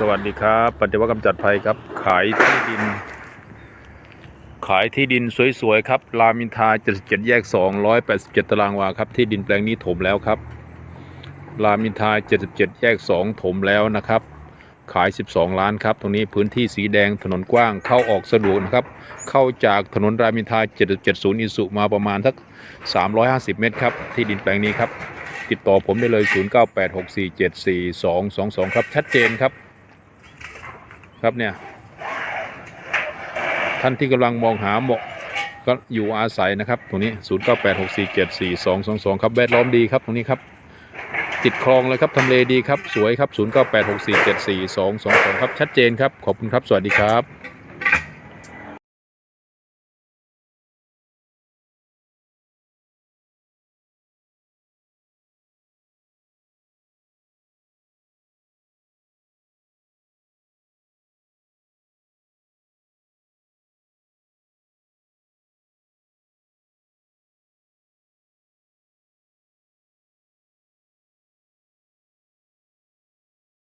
สวัสดีครับ ปฏิวัติกำจัดภัยครับ ขายที่ดิน ขายที่ดินสวยๆครับ รามอินทรา77 แยก 287 ตารางวาครับ ที่ดินแปลงนี้ถมแล้วครับ รามอินทรา77 แยก 2 ถมแล้วนะครับ ขาย 12 ล้านครับ ตรงนี้พื้นที่สีแดงถนนกว้าง เข้าออกสะดวกนะครับ เข้าจากถนนรามอินทรา770 อิสุมาประมาณสัก 350 เมตรครับ ที่ดินแปลงนี้ครับ ติดต่อผมได้เลย 0986474222 ครับ ชัดเจนครับ ครับเนี่ย ท่านที่กำลังมองหาเหมาะก็อยู่อาศัยนะครับ ตรงนี้ 0986474222 ครับแวดล้อมดีครับตรงนี้ครับ ติดคลองเลยครับทำเลดีครับ สวยครับ 0986474222 ครับ ชัดเจนครับ ขอบคุณครับ สวัสดีครับ